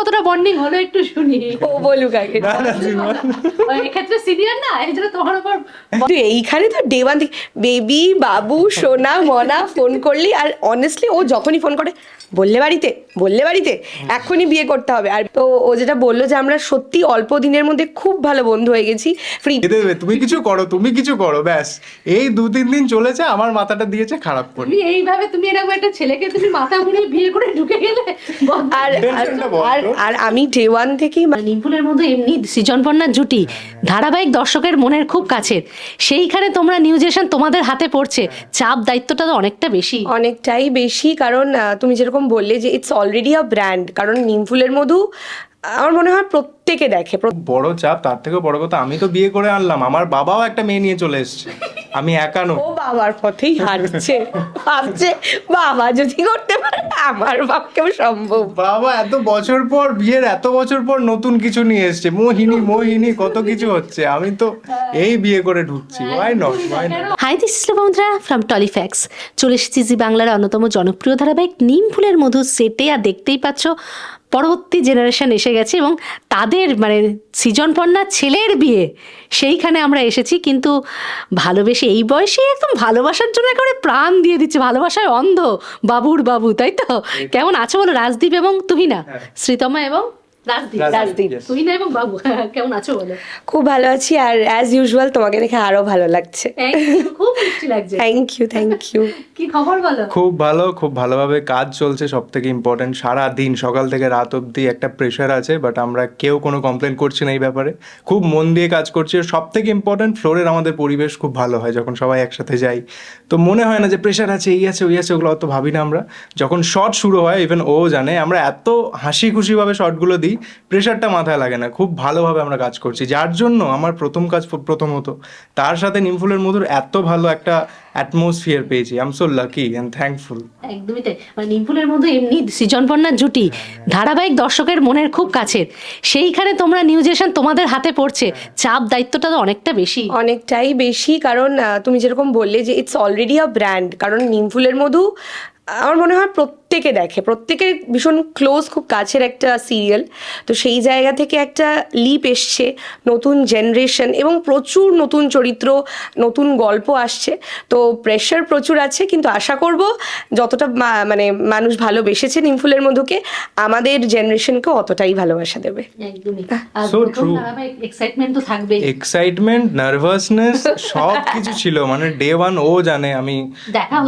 কতটা বন্ডিং হলো একটু শুনি। ও বলুক আগে। না না শ্রীমান ওই এক্ষেত্রে সিনিয়র না? এই জন্য তোমার উপর কিন্তু এইখানে তো ডে ওয়ান বেবি বাবু সোনা মনা ফোন করলি আর অনেস্টলি ও যখনই ফোন করে বললে বাড়িতে বললে বাড়িতে এখনই বিয়ে করতে হবে। আর তো ও যেটা বলল যে আমরা সত্যি অল্প দিনের মধ্যে খুব ভালো বন্ধু হয়ে গেছি ফ্রি তুমি কিছু করো তুমি কিছু করো ব্যাস। এই দু তিন দিন চলেছে আমার মাথাটা দিয়েছে খারাপ করে। তুমি এইভাবে তুমি এরকম একটা ছেলেকে তুমি মাথা মুড়িয়ে বিয়ে করে ঢুকে গেলে আর আর- আর আমি ডে ওয়ান থেকেই মানে নিমফুলের মধ্যে এমনি সৃজনপন্নার জুটি ধারাবাহিক দর্শকের মনের খুব কাছের। সেইখানে তোমরা নিউ জেশন তোমাদের হাতে পড়ছে চাপ দায়িত্বটা তো অনেকটা বেশি। অনেকটাই বেশি কারণ তুমি যেরকম বললে যে ইটস অলরেডি আ ব্র্যান্ড কারণ নিম ফুলের মধু, আমার মনে হয় প্রত্যেকে দেখে বড় চাপ, তার থেকেও বড় কথা, আমি তো বিয়ে করে আনলাম, আমার বাবাও একটা মেয়ে নিয়ে চলে এসছে, আমি একানো বাবার পথেই হাঁটছে। ভাবছে বাবা যদি করতে পারে আমার পক্ষেও সম্ভব। বাবা এত বছর পর বিয়ের এত বছর পর নতুন কিছু নিয়ে এসছে। মোহিনী মোহিনী কত কিছু হচ্ছে। আমি তো এই বিয়ে করে ঢুকছি। Why not why not hi this is বন্ধুরা ফ্রম টলিফ্যাক্স চলে এসেছি জি বাংলার অন্যতম জনপ্রিয় ধারাবাহিক নিম ফুলের মধু সেটে। আর দেখতেই পাচ্ছ পরবর্তী জেনারেশন এসে গেছে এবং তাদের মানে সৃজনপন্নার ছেলের বিয়ে সেইখানে আমরা এসেছি। কিন্তু ভালোবেসে এই বয়সে একদম ভালোবাসার জন্য একেবারে প্রাণ দিয়ে দিচ্ছে। ভালোবাসায় অন্ধ বাবুর বাবু তাই তো? কেমন আছো বলো রাজদীপ এবং তুহিনা? শ্রীতমা এবং খুব ভালো আছি আর অ্যাজ ইউজুয়াল তোমাকে দেখে আরও ভালো লাগছে। Thank you, খুব মিষ্টি লাগছে। থ্যাংক ইউ থ্যাংক ইউ কি খবর বলো? খুব ভালো খুব ভালোভাবে কাজ চলছে সব থেকে ইম্পর্টেন্ট সারা দিন সকাল থেকে রাত অবধি একটা প্রেশার আছে বাট আমরা কেউ কোনো কমপ্লেন করছি না এই ব্যাপারে। খুব মন দিয়ে কাজ করছি সব থেকে ইম্পর্টেন্ট ফ্লোরের আমাদের পরিবেশ খুব ভালো হয় যখন সবাই একসাথে যাই। তো মনে হয় না যে প্রেশার আছে এই আছে ওই আছে ওগুলো অত ভাবি না আমরা। যখন শর্ট শুরু হয় ইভেন ও জানে আমরা এত হাসি খুশিভাবে শর্টগুলো দিই প্রেশারটা মাথায় লাগে না। খুব ভালোভাবে আমরা কাজ করছি। যার জন্য আমার প্রথম কাজ প্রথমত তার সাথে নিমফুলের মধুর এত ভালো একটা অ্যাটমসফিয়ার পেয়েছি। I am so lucky and thankful একদমই তাই। মানে নিমফুলের মধ্যে এমনি সৃজনপন্নার জুটি। ধারাবাহিক দর্শকের মনের খুব কাছের। সেইখানে তোমরা নিউ জেশন তোমাদের হাতে পড়ছে। চাপ দায়িত্বটা তো অনেকটা বেশি। অনেকটাই বেশি। কারণ তুমি যেরকম বললে যে ইটস অলরেডি আ ব্র্যান্ড কারণ নিমফুলের মধু আমার মনে হয় প্রত্যেকে দেখে। প্রত্যেকে ভীষণ ক্লোজ খুব কাছের একটা সিরিয়াল তো সেই জায়গা থেকে একটা লিপ এসছে নতুন জেনারেশন এবং প্রচুর নতুন চরিত্র নতুন গল্প আসছে। তো প্রেশার প্রচুর আছে কিন্তু আশা করব যতটা মানে মানুষ ভালোবেসেছে নিমফুলের মধুকে আমাদের জেনারেশনকেও অতটাই ভালোবাসা দেবে। এক্সাইটমেন্ট নার্ভাসনেস সব কিছু ছিল। মানে ডে ওয়ান ও জানে আমি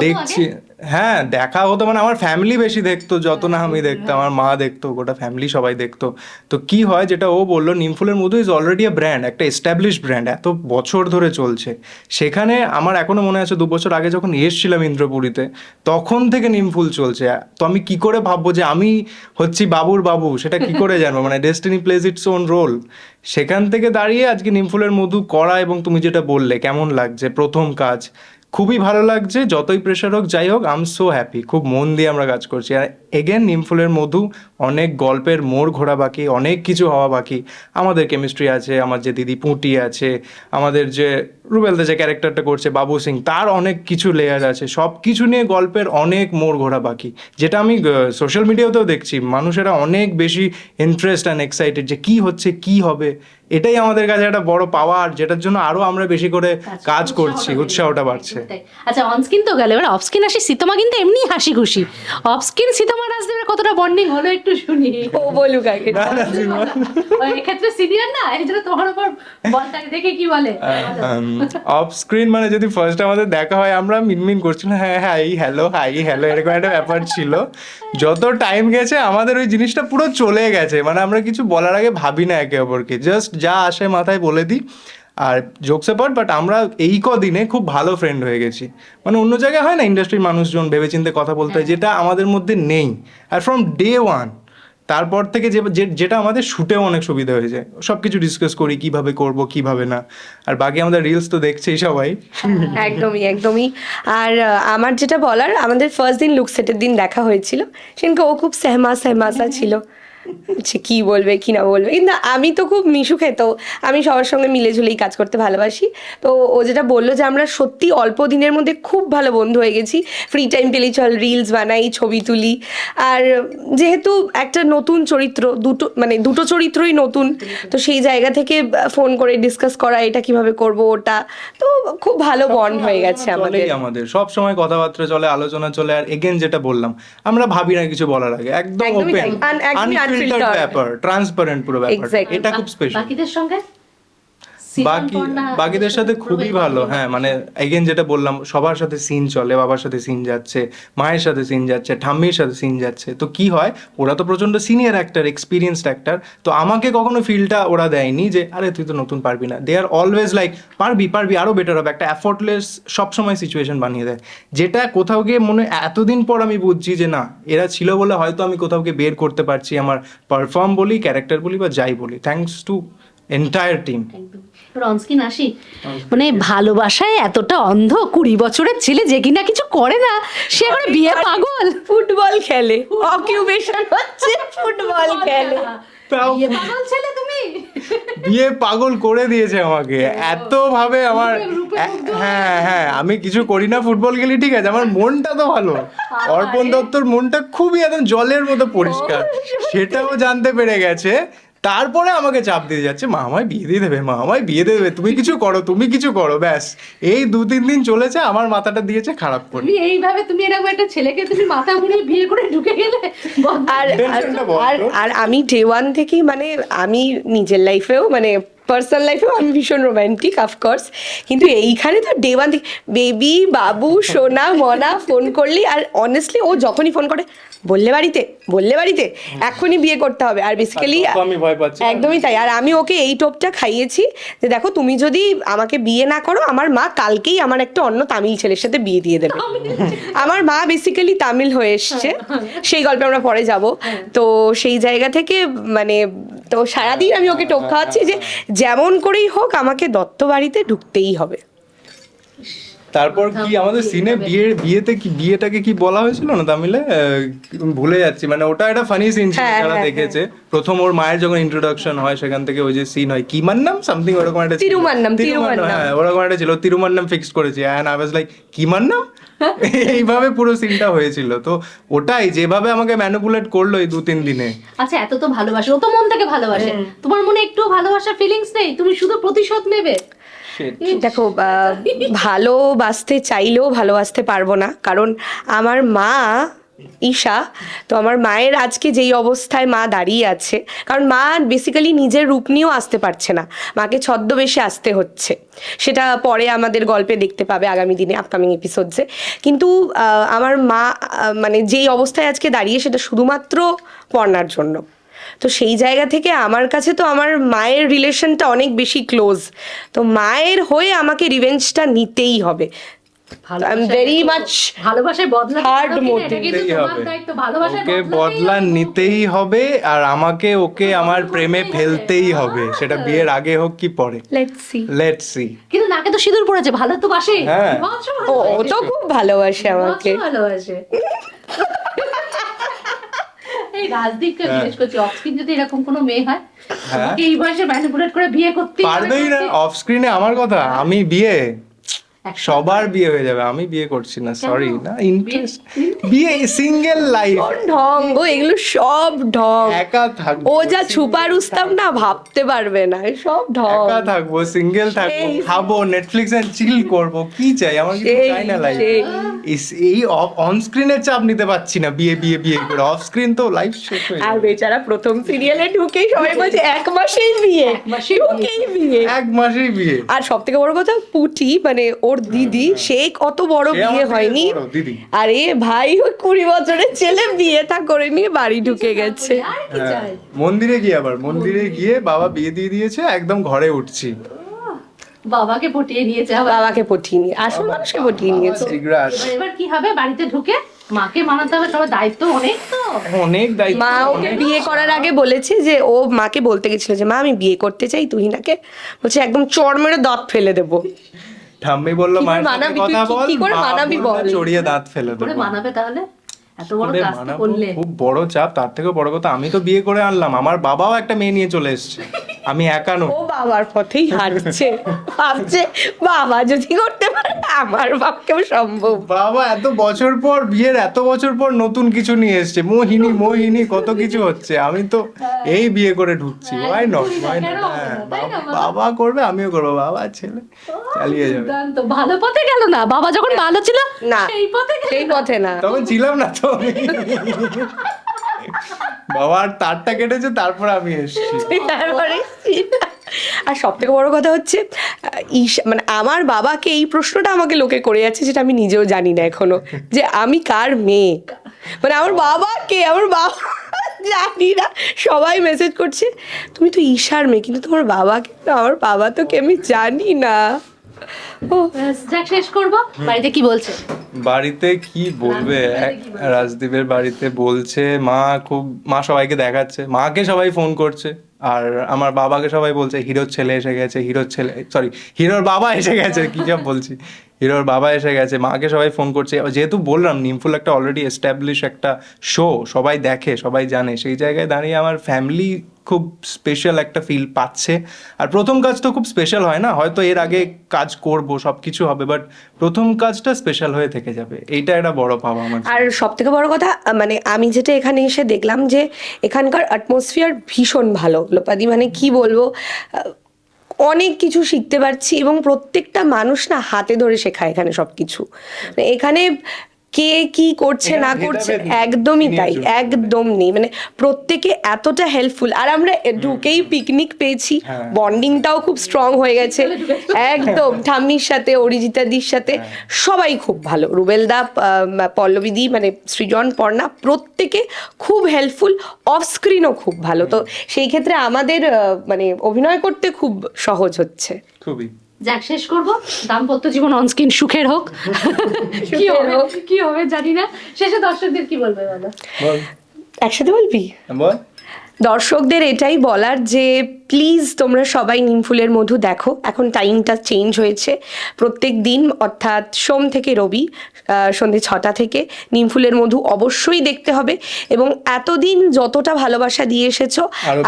দেখছি হ্যাঁ দেখা হতো মানে আমার ফ্যামিলি বেশি দেখতো যত না আমি দেখতাম আমার মা দেখতো গোটা ফ্যামিলি সবাই দেখতো। তো কি হয় যেটা ও বলল নিমফুলের মধু ইজ অলরেডি আ ব্র্যান্ড একটা এস্টাবলিশ ব্র্যান্ড এত বছর ধরে চলছে। সেখানে আমার এখনও মনে আছে দু বছর আগে যখন এসছিলাম ইন্দ্রপুরীতে তখন থেকে নিমফুল চলছে। তো আমি কি করে ভাববো যে আমি হচ্ছি বাবুর বাবু সেটা কি করে জানব? মানে destiny plays its own role সেখান থেকে দাঁড়িয়ে আজকে নিমফুলের মধু করা এবং তুমি যেটা বললে কেমন লাগছে? প্রথম কাজ। খুবই ভালো লাগছে, যতই প্রেশার হোক, যাই হোক আম সো হ্যাপি খুব মন দিয়ে আমরা কাজ করছি। আর এগেন নিমফুলের মধু, অনেক গল্পের মোড় ঘোরা বাকি, অনেক কিছু হওয়া বাকি। আমাদের কেমিস্ট্রি আছে, আমার যে দিদি পুঁটি আছে, আমাদের যে রুবেলদা যে ক্যারেক্টারটা করছে, বাবু সিং, তার অনেক কিছু লেয়ার আছে। সব কিছু নিয়ে গল্পের অনেক মোড় ঘোরা বাকি। যেটা আমি সোশ্যাল মিডিয়াতেও দেখছি, মানুষেরা অনেক বেশি ইন্টারেস্ট অ্যান্ড এক্সাইটেড যে কি হচ্ছে, কি হবে। এটাই আমাদের কাছে একটা বড় পাওয়ার যেটার জন্য আরও আমরা বেশি করে কাজ করছি উৎসাহটা বাড়ছে। আচ্ছা অনস্ক্রিন তো গেল। এবার অফস্ক্রিন আসি সীতমা কিন্তু এমনি হাসি খুশি অফস্ক্রিন সীতমা রাজদেবের কতটা বন্ডিং হলো একটু শুনি। ও বলুক আগে। না না এক্ষেত্রে সিনিয়র না? এই জন্য তোমার উপর বলটাকে দেখে কি বলে? অফ স্ক্রিন মানে যদি ফার্স্ট আমাদের দেখা হয় আমরা মিনমিন করছিলাম হ্যাঁ হাই হ্যালো হাই হ্যালো এরকম একটা ব্যাপার ছিল। যত টাইম গেছে আমাদের ওই জিনিসটা পুরো চলে গেছে। মানে আমরা কিছু বলার আগে ভাবি না একে অপরকে। জাস্ট যা আসে মাথায় বলে দিই। আর জোকস অ্যাপার্ট বাট আমরা এই কদিনে খুব ভালো ফ্রেন্ড হয়ে গেছি। মানে অন্য জায়গায় হয় না ইন্ডাস্ট্রির মানুষজন ভেবেচিন্তে কথা বলতে হয় যেটা আমাদের মধ্যে নেই। আর ফ্রম ডে ওয়ান তারপর থেকে যে যেটা আমাদের শুটেও অনেক সুবিধা হয়েছে। সব কিছু ডিসকাস করি কীভাবে করব কীভাবে না। আর বাকি আমাদের রিলস তো দেখছেই সবাই। একদমই একদমই। আর আমার যেটা বলার আমাদের ফার্স্ট দিন লুক সেটের দিন দেখা হয়েছিল। সেদিনকে ও খুব সেহমা সেহমাসা ছিল। সে কি বলবে কি না বলবে। কিন্তু আমি তো খুব মিশু খেত আমি সবার সঙ্গে মিলে ঝুলেই কাজ করতে ভালোবাসি। তো ও যেটা বলল যে আমরা সত্যি অল্প দিনের মধ্যে খুব ভালো বন্ধু হয়ে গেছি। ফ্রি টাইম পেলেই চল রিলস বানাই ছবি তুলি। আর যেহেতু একটা নতুন চরিত্র দুটো মানে দুটো চরিত্রই নতুন তো সেই জায়গা থেকে ফোন করে ডিসকাস করা এটা কীভাবে করব ওটা তো খুব ভালো বন্ড হয়ে গেছে আমাদের। আমাদের সব সময় কথাবার্তা চলে আলোচনা চলে আর এগেন যেটা বললাম আমরা ভাবি না কিছু বলার আগে একদম ওপেন আনফিল্টার্ড ব্যাপার ট্রান্সপারেন্ট পুরো ব্যাপার এটা খুব স্পেশাল বাকিদের সঙ্গে? বাকি বাকিদের সাথে খুবই ভালো হ্যাঁ মানে এগেন যেটা বললাম সবার সাথে সিন চলে বাবার সাথে সিন যাচ্ছে মায়ের সাথে সিন যাচ্ছে ঠাম্মির সাথে সিন যাচ্ছে। তো কি হয় ওরা তো প্রচণ্ড সিনিয়র অ্যাক্টার এক্সপিরিয়েন্সড অ্যাক্টার তো আমাকে কখনো ফিলটা ওরা দেয়নি যে আরে তুই তো নতুন পারবি না। দে আর অলওয়েজ লাইক পারবি পারবি আরও বেটার হবে। একটা অ্যাফোর্টলেস সবসময় সিচুয়েশন বানিয়ে দেয়। যেটা কোথাও গিয়ে মনে এতদিন পর আমি বুঝছি যে না এরা ছিল বলে হয়তো আমি কোথাও গিয়ে বের করতে পারছি আমার পারফর্ম বলি ক্যারেক্টার বলি বা যাই বলি। Thanks to entire team onscreen আসি? মানে ভালোবাসায় এতটা অন্ধ কুড়ি বছরের ছেলে যে কিনা কিছু করে না সে এখন বিয়ে পাগল? ফুটবল খেলে। অকিউপেশন হচ্ছে ফুটবল খেলে। বিয়ে পাগল ছেলে তুমি? বিয়ে পাগল করে দিয়েছে আমাকে। এত ভাবে আমার হ্যাঁ হ্যাঁ আমি কিছু করি না ফুটবল খেলি ঠিক আছে আমার মনটা তো ভালো। অর্পণ দত্তর মনটা খুবই একদম জলের মতো পরিষ্কার। সেটাও জানতে পেরে গেছে তারপরে আমাকে চাপ দিয়ে যাচ্ছে মা আমায় বিয়ে দিয়ে দেবে মা আমায় বিয়ে দিয়ে দেবে তুমি কিছু করো তুমি কিছু করো ব্যাস। এই দু তিন দিন চলেছে আমার মাথাটা দিয়েছে খারাপ করে। তুমি এইভাবে তুমি এরকম একটা ছেলেকে তুমি মাথা ঘুরে বিয়ে করে ঢুকে গেলে আর আর- আর আর আমি ডে ওয়ান থেকেই মানে আমি নিজের লাইফেও মানে পার্সোনাল লাইফেও আমি ভীষণ রোম্যান্টিক অফকোর্স কিন্তু এইখানে তো ডে ওয়ান বেবি বাবু সোনা মনা ফোন করলি আর অনেস্টলি ও যখনই ফোন করে বললে বাড়িতে বললে বাড়িতে এখনই বিয়ে করতে হবে। আর বেসিক্যালি। একদমই তাই। আর আমি ওকে এই টোপটা খাইয়েছি যে দেখো তুমি যদি আমাকে বিয়ে না করো আমার মা কালকেই আমার একটা অন্য তামিল ছেলের সাথে বিয়ে দিয়ে দেবে। আমার মা বেসিক্যালি তামিল হয়ে এসছে। সেই গল্পে আমরা পরে যাব। তো সেই জায়গা থেকে মানে তো সারাদিন আমি ওকে টোপ খাওয়াচ্ছি যে যেমন করেই হোক আমাকে দত্ত বাড়িতে ঢুকতেই হবে। তারপর কি আমাদের সিনে বিয়ে বিয়েতে কি বিয়েটাকে কি বলা হয়েছিল না তামিলে? ভুলে যাচ্ছি। মানে ওটা একটা ফানি সিন ছিল হ্যাঁ, যারা হ্যাঁ, দেখেছে। প্রথম ওর মায়ের যখন ইন্ট্রোডাকশন হয় সেখান থেকে ওই যে সিন হয়। কিমান্নাম সামথিং ওরকম একটা ছিল। তিরুমান্নাম, তিরুমান্নাম। হ্যাঁ ওরকম একটা ছিল। তিরুমান্নাম ফিক্স করেছি। And I was like কিমান্নাম? এইভাবে পুরো সিনটা হয়েছিল। তো ওটাই যেভাবে আমাকে ম্যানুপুলেট করল এই দু তিন দিনে। আচ্ছা এত তো ভালোবাসে। ও তো মন থেকে ভালোবাসে। তোমার মনে একটু ভালোবাসার ফিলিংস নেই? তুমি শুধু প্রতিশোধ নেবে? দেখো ভালোবাসতে চাইলেও ভালোবাসতে পারব না। কারণ আমার মা ঈশা, তো আমার মায়ের আজকে যেই অবস্থায় মা দাঁড়িয়ে আছে, কারণ মা বেসিক্যালি নিজের রূপ নিয়েও আসতে পারছে না। মাকে ছদ্মবেশে আসতে হচ্ছে। সেটা পরে আমাদের গল্পে দেখতে পাবে আগামী দিনে আপকামিং এপিসোডসে কিন্তু আমার মা মানে যেই অবস্থায় আজকে দাঁড়িয়ে, সেটা শুধুমাত্র পড়নার জন্য। তো সেই জায়গা থেকে আমার কাছে তো আমার মায়ের রিলেশনটা অনেক বেশি ক্লোজ তো মায়ের হয়ে আমাকে রিভেঞ্জটা নিতেই হবে। বদলা নিতেই হবে। ওকে বদলা নিতেই হবে আর আমাকে ওকে আমার প্রেমে ফেলতেই হবে। সেটা বিয়ের আগে হোক কি পরে। লেটস সি লেটস কিন্তু নাকে তো সিঁদুর পড়েছে ভালো তো বাসে। হ্যাঁ। ও। তো খুব ভালোবাসে আমাকে। ভালোবাসে। এই রাজদীপকে হ্যাঁ। জিজ্ঞেস করছি অফস্ক্রিন যদি এরকম কোনো মেয়ে হয় হ্যাঁ। এই বয়সে ম্যানিপুলেট করে বিয়ে করতে পারবেই না অফ স্ক্রিনে আমার কথা আমি বিয়ে সবার বিয়ে হয়ে যাবে আমি বিয়ে করছি না সরি না ইন্টারেস্ট বিয়ে সিঙ্গেল লাইফ ঢং গো এগুলো সব ঢং। একা থাকব ও যা ছুপা রুস্তাম না ভাবতে পারবে না সব ঢং। একা থাকব সিঙ্গেল থাকব খাব নেটফ্লিক্স এন্ড চিল করব কি চাই? আমার কিছু চাই না লাইফ সেই। এই অন স্ক্রিনের চাপ নিতে পারছি না বিয়ে বিয়ে বিয়ে করে। অফ স্ক্রিন তো লাইফ শেষ হয়ে আর বেচারা প্রথম সিরিয়ালে ঢুকেই সবাই বলছে এক মাসেই বিয়ে। মাসেই বিয়ে। ঢুকেই বিয়ে। এক মাসেই বিয়ে। আর সব থেকে বড় কথা পুটি মানে ওর দিদি সে কত বড় বিয়ে হয়নি। আরে ভাই ওই কুড়ি বছরের ছেলে বিয়ে থা করে নিয়ে বাড়ি ঢুকে গেছে। আর কি হ্যাঁ, চাই? মন্দিরে গিয়ে আবার মন্দিরে গিয়ে বাবা বিয়ে দিয়ে দিয়েছে একদম ঘরে উঠছি। বাবাকে পটিয়ে নিয়েছে বাবাকে পটিয়ে নিয়ে আসল মানুষকে পটিয়ে নিয়েছে। এবার- এবার কি হবে? বাড়িতে ঢুকে মাকে মানাতে হবে সবার দায়িত্ব অনেক তো। অনেক দায়িত্ব মা ওকে বিয়ে করার আগে বলেছে যে ও মাকে বলতে গেছিল যে মা আমি বিয়ে করতে চাই তুহিনাকে। বলছে একদম চড় মেরে দাঁত ফেলে দেবো। ঠাম্মি বলল মায়ের সাথে কথা বল কি করে মানাবি বল? চড়িয়ে দাঁত ফেলে দেবো। মানাবে তাহলে? এত বড় কাজ তো করলে। খুব বড় চাপ তার থেকে বড় কথা আমি তো বিয়ে করে আনলাম আমার বাবাও একটা মেয়ে নিয়ে চলে এসেছে। আমি একা নই। ও বাবার পথেই হাঁটছে। ভাবছে বাবা যদি করতে পারে আমার পক্ষেও সম্ভব। বাবা এত বছর পর বিয়ের এত বছর পর নতুন কিছু নিয়ে এসছে। মোহিনী মোহিনী কত কিছু হচ্ছে। আমি তো এই বিয়ে করে ঢুকছি। ওয়াই নট ওয়াই বাবা? বাবা করবে আমিও করব। বাবা ছেলে চালিয়ে যাবে। ভালো পথে গেল না? বাবা যখন ভালো ছিল না সেই পথে সেই পথে না। তখন ছিলাম না তো আমি। বাবার তারটা কেটেছে, তারপর আমি এসেছি। তারপরে আর সব থেকে বড় কথা হচ্ছে মানে আমার বাবাকে এই প্রশ্নটা আমাকে লোকে করে যাচ্ছে যেটা আমি নিজেও জানি না এখনও, যে আমি কার মেয়ে? মানে আমার বাবা কে? আমার বাবা জানি না, সবাই মেসেজ করছে, তুমি তো ঈশার মেয়ে, কিন্তু তোমার বাবাকে, আমার বাবা তো কে আমি জানি না। যাক শেষ করব। বাড়িতে কি বলছে? বাড়িতে কি বলবে? রাজদীপের বাড়িতে বলছে? মা খুব মা সবাইকে দেখাচ্ছে। মাকে সবাই ফোন করছে। আর আমার বাবাকে সবাই বলছে হিরোর ছেলে এসে গেছে হিরোর ছেলে সরি হিরোর বাবা এসে গেছে কি সব বলছি। হিরোর বাবা এসে গেছে, মাকে সবাই ফোন করছে। যেহেতু বললাম নিমফুল একটা অলরেডি এস্টাবলিশ একটা শো সবাই দেখে, সবাই জানে। সেই জায়গায় দাঁড়িয়ে আমার ফ্যামিলি খুব স্পেশাল একটা ফিল পাচ্ছে। আর প্রথম কাজ তো খুব স্পেশাল হয় না, হয়তো এর আগে কাজ করব সব কিছু হবে বাট প্রথম কাজটা স্পেশাল হয়ে থেকে যাবে। এইটা একটা বড় পাওয়া আমার আর সব থেকে বড় কথা মানে আমি যেটা এখানে এসে দেখলাম যে, এখানকার অ্যাটমসফিয়ার ভীষণ ভালো। লোপাদি মানে কি বলব? অনেক কিছু শিখতে পারছি এবং প্রত্যেকটা মানুষ না হাতে ধরে শেখায় এখানে সব কিছু এখানে কে কি করছে না করছে একদমই তাই একদম নেই। মানে প্রত্যেকে এতটা হেল্পফুল আর আমরা ঢুকেই পিকনিক পেয়েছি। হ্যাঁ। বন্ডিংটাও খুব স্ট্রং হয়ে গেছে। একদম ঠাম্মির সাথে অরিজিতাদির সাথে সবাই খুব ভালো। রুবেলদা পল্লবীদি মানে সৃজন পর্ণা প্রত্যেকে খুব হেল্পফুল অফ স্ক্রিনও খুব ভালো। তো সেই ক্ষেত্রে আমাদের আহ, মানে অভিনয় করতে খুব সহজ হচ্ছে। খুবই। যাক শেষ করব। দাম্পত্য জীবন অনস্ক্রিন সুখের হোক। কি হবে? হোক। কি হবে? জানি না। শেষে দর্শকদের কি বলবে বলো। একসাথে বলবি? বল। দর্শকদের এটাই বলার যে প্লিজ তোমরা সবাই নিমফুলের মধু দেখো। এখন টাইমটা চেঞ্জ হয়েছে। প্রত্যেক দিন অর্থাৎ সোম থেকে রবি সন্ধে ছটা থেকে নিমফুলের মধু অবশ্যই দেখতে হবে এবং এতদিন যতটা ভালোবাসা দিয়ে এসেছ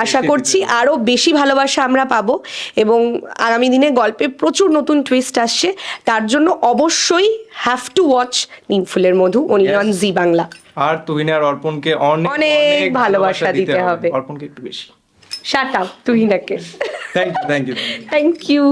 আশা করছি আরও বেশি ভালোবাসা আমরা পাবো এবং আগামী দিনে গল্পে প্রচুর নতুন টুইস্ট আসছে। তার জন্য অবশ্যই হ্যাভ টু ওয়াচ নিমফুলের মধু অনলি অন জি বাংলা আর তুহিনে আর অর্পণকে অনেক অনেক ভালোবাসা দিতে হবে। অর্পণকে একটু বেশি। Shut up তুহিনাকে। Thank you thank you thank you